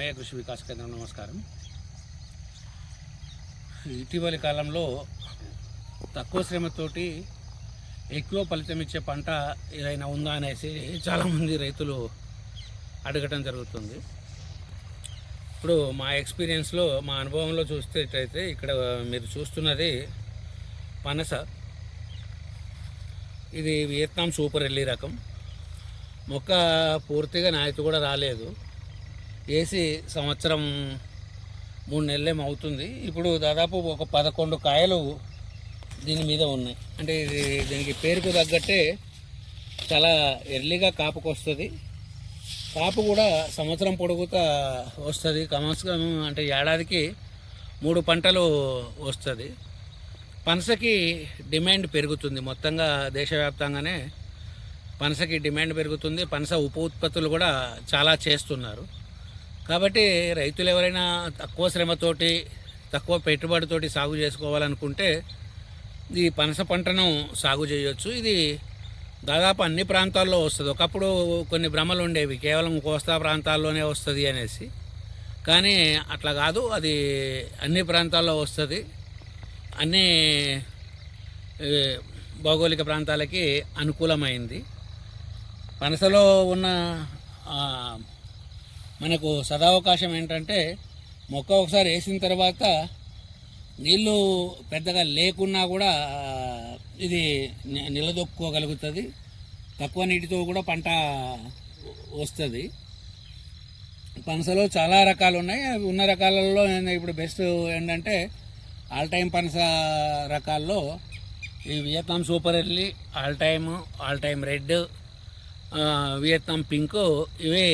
వికాస్ కేంద్రం నమస్కారం. ఇటీవలి కాలంలో తక్కువ శ్రమతోటి ఎక్కువ ఫలితం ఇచ్చే పంట ఏదైనా ఉందా అనేసి చాలామంది రైతులు అడగటం జరుగుతుంది. ఇప్పుడు మా ఎక్స్పీరియన్స్లో మా అనుభవంలో చూసేటైతే ఇక్కడ మీరు చూస్తున్నది పనస. ఇది వియత్నాం సూపర్ ఎల్లి రకం. మొక్క పూర్తిగా నాయత కూడా రాలేదు. వేసి సంవత్సరం మూడు నెలలేమో అవుతుంది. ఇప్పుడు దాదాపు ఒక పదకొండు కాయలు దీని మీద ఉన్నాయి. అంటే ఇది దీనికి పేరుకు తగ్గట్టే చాలా ఎర్లీగా కాపుకు వస్తుంది. కాపు కూడా సంవత్సరం పొడుగుతా వస్తుంది. కమస్కం అంటే ఏడాదికి మూడు పంటలు వస్తుంది. పనసకి డిమాండ్ పెరుగుతుంది. మొత్తంగా దేశవ్యాప్తంగానే పనసకి డిమాండ్ పెరుగుతుంది. పనస ఉప ఉత్పత్తులు కూడా చాలా చేస్తున్నారు. కాబట్టి రైతులు ఎవరైనా తక్కువ శ్రమతోటి తక్కువ పెట్టుబడితోటి సాగు చేసుకోవాలనుకుంటే ఈ పనస పంటను సాగు చేయొచ్చు. ఇది దాదాపు అన్ని ప్రాంతాల్లో వస్తుంది. ఒకప్పుడు కొన్ని భ్రమలు ఉండేవి. కేవలం కోస్తా ప్రాంతాల్లోనే వస్తుంది అనేసి. కానీ అట్లా కాదు. అది అన్ని ప్రాంతాల్లో వస్తుంది. అన్ని భౌగోళిక ప్రాంతాలకి అనుకూలమైంది. పనసలో ఉన్న మనకు సదావకాశం ఏంటంటే మొక్క ఒకసారి వేసిన తర్వాత నీళ్ళు పెద్దగా లేకున్నా కూడా ఇది నిలదొక్కుకోగలుగుతుంది. తక్కువ నీటితో కూడా పంట వస్తుంది. పనసలో చాలా రకాలు ఉన్నాయి. అవి ఉన్న రకాలలో ఇప్పుడు బెస్ట్ ఏంటంటే ఆల్ టైమ్ పనస రకాల్లో ఈ Vietnam super early all time all time red Vietnam pink ఇవి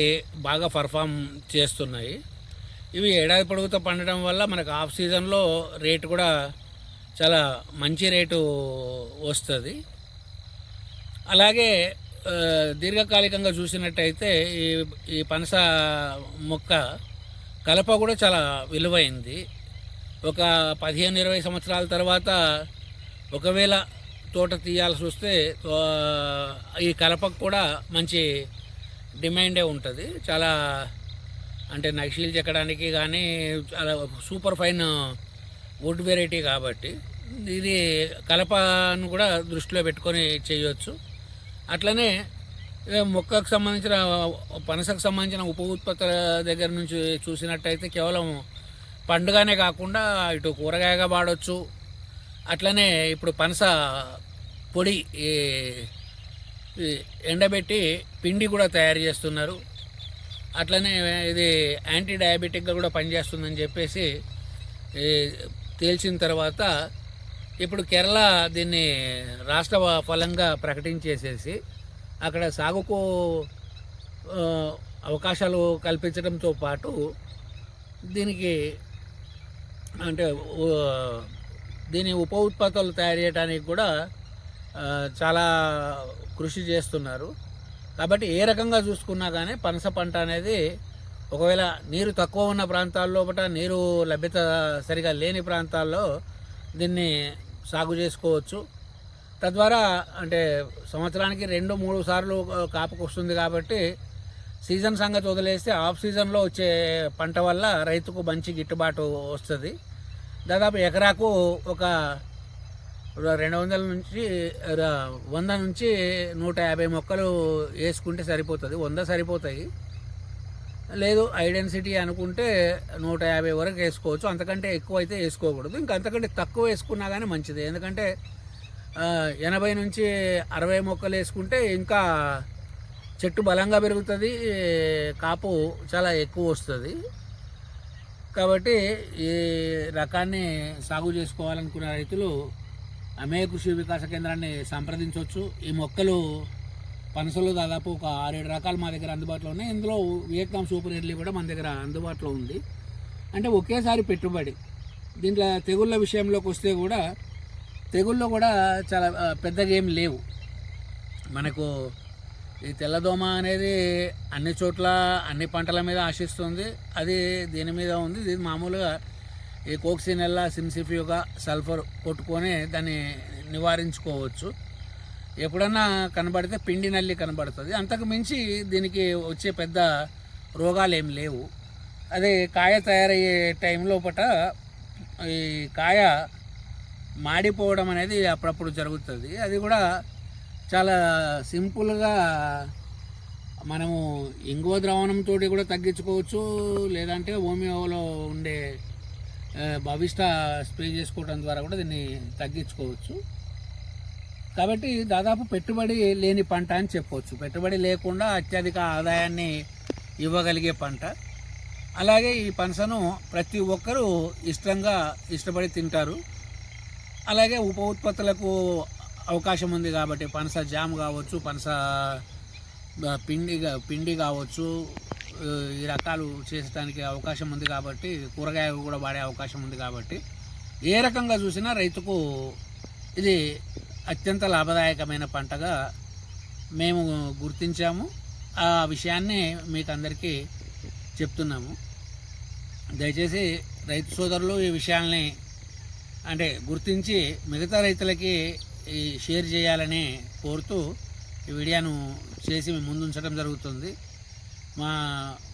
బాగా పర్ఫామ్ చేస్తున్నాయి. ఇవి ఏడాది పొడుగుతో పండడం వల్ల మనకు ఆఫ్ సీజన్లో రేటు కూడా చాలా మంచి రేటు వస్తుంది. అలాగే దీర్ఘకాలికంగా చూసినట్టయితే ఈ ఈ పనస మొక్క కలప కూడా చాలా విలువైంది. ఒక పదిహేను ఇరవై సంవత్సరాల తర్వాత ఒకవేళ తోట తీయాల్సి వస్తే ఈ కలపకు కూడా మంచి డిమాండే ఉంటుంది. చాలా అంటే నక్షీలు చెక్కడానికి కానీ చాలా సూపర్ ఫైన్ వుడ్ వెరైటీ కాబట్టి ఇది కలపను కూడా దృష్టిలో పెట్టుకొని చేయవచ్చు అట్లనే మొక్కకు సంబంధించిన పనసకు సంబంధించిన ఉప ఉత్పత్తుల దగ్గర నుంచి చూసినట్టయితే కేవలం పండుగనే కాకుండా ఇటు కూరగాయగా వాడవచ్చు అట్లనే ఇప్పుడు పనస పొడి ఈ ఎండబెట్టి పిండి కూడా తయారు చేస్తున్నారు. అట్లనే ఇది యాంటీ డయాబెటిక్గా కూడా పనిచేస్తుందని చెప్పేసి తేల్చిన తర్వాత ఇప్పుడు కేరళ దీన్ని రాష్ట్ర ఫలంగా ప్రకటించేసేసి అక్కడ సాగుకు అవకాశాలు కల్పించడంతో పాటు దీనికి అంటే దీని ఉప ఉత్పత్తులు తయారు చేయడానికి కూడా చాలా కృషి చేస్తున్నారు. కాబట్టి ఏ రకంగా చూసుకున్నా కానీ పనస పంట అనేది ఒకవేళ నీరు తక్కువ ఉన్న ప్రాంతాల్లో ఒకట నీరు లభ్యత సరిగా లేని ప్రాంతాల్లో దీన్ని సాగు చేసుకోవచ్చు. తద్వారా అంటే సంవత్సరానికి రెండు మూడు సార్లు కాపుకు వస్తుంది కాబట్టి సీజన్ సంగతి వదిలేస్తే ఆఫ్ సీజన్లో వచ్చే పంట వల్ల రైతుకు మంచి గిట్టుబాటు వస్తుంది. దాదాపు ఎకరాకు ఒక రెండు వందల నుంచి వంద నుంచి నూట యాభై మొక్కలు వేసుకుంటే సరిపోతుంది. వంద సరిపోతాయి. లేదు ఐడెన్సిటీ అనుకుంటే నూట యాభై వరకు వేసుకోవచ్చు. అంతకంటే ఎక్కువ అయితే వేసుకోకూడదు. ఇంకా అంతకంటే తక్కువ వేసుకున్నా కానీ మంచిది. ఎందుకంటే ఎనభై నుంచి అరవై మొక్కలు వేసుకుంటే ఇంకా చెట్టు బలంగా పెరుగుతుంది. కాపు చాలా ఎక్కువ వస్తుంది. కాబట్టి ఈ రకాన్ని సాగు చేసుకోవాలనుకున్న రైతులు అమే కృషి వికాస కేంద్రాన్ని సంప్రదించవచ్చు. ఈ మొక్కలు పనసలు దాదాపు ఒక ఆరేడు రకాలు మా దగ్గర అందుబాటులో ఉన్నాయి. ఇందులో వియత్నాం సూపర్ ఎర్లీ కూడా మన దగ్గర అందుబాటులో ఉంది. అంటే ఒకేసారి పెట్టుబడి. దీంట్లో తెగుళ్ళ విషయంలోకి వస్తే కూడా తెగుళ్ళు కూడా చాలా పెద్దగా ఏం లేవు. మనకు ఈ తెల్లదోమ అనేది అన్ని చోట్ల అన్ని పంటల మీద ఆశిస్తుంది. అది దీని మీద ఉంది? ఇది మామూలుగా ఈ కోక్సినెల్లా సిమ్సిఫియోగా సల్ఫర్ కొట్టుకొని దాన్ని నివారించుకోవచ్చు. ఎప్పుడన్నా కనబడితే పిండి నల్లి కనబడుతుంది. అంతకు మించి దీనికి వచ్చే పెద్ద రోగాలు ఏం లేవు. అదే కాయ తయారయ్యే టైం లోపట ఈ కాయ మాడిపోవడం అనేది అప్పుడప్పుడు జరుగుతుంది. అది కూడా చాలా సింపుల్గా మనము ఇంగువ ద్రావణంతో కూడా తగ్గించుకోవచ్చు. లేదంటే హోమియోలో ఉండే భవిష్ట స్ప్రే చేసుకోవడం ద్వారా కూడా దీన్ని తగ్గించుకోవచ్చు. కాబట్టి దాదాపు పెట్టుబడి లేని పంట అని చెప్పవచ్చు పెట్టుబడి లేకుండా అత్యధిక ఆదాయాన్ని ఇవ్వగలిగే పంట. అలాగే ఈ పనసను ప్రతి ఒక్కరూ ఇష్టంగా ఇష్టపడి తింటారు. అలాగే ఉప ఉత్పత్తులకు అవకాశం ఉంది కాబట్టి పనస జామ్ కావచ్చు పనస పిండి పిండి కావచ్చు ఈ రకాలు చేసడానికి అవకాశం ఉంది కాబట్టి కూరగాయలు కూడా వాడే అవకాశం ఉంది కాబట్టి ఏ రకంగా చూసినా రైతుకు ఇది అత్యంత లాభదాయకమైన పంటగా మేము గుర్తించాము. ఆ విషయాన్ని మీకు అందరికీ చెప్తున్నాము. దయచేసి రైతు సోదరులు ఈ విషయాల్ని అంటే గుర్తించి మిగతా రైతులకి ఈ షేర్ చేయాలని కోరుతూ ఈ వీడియోను చేసి ముందుంచడం జరుగుతుంది. మా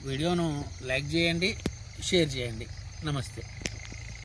వీడియోను లైక్ చేయండి షేర్ చేయండి. నమస్తే.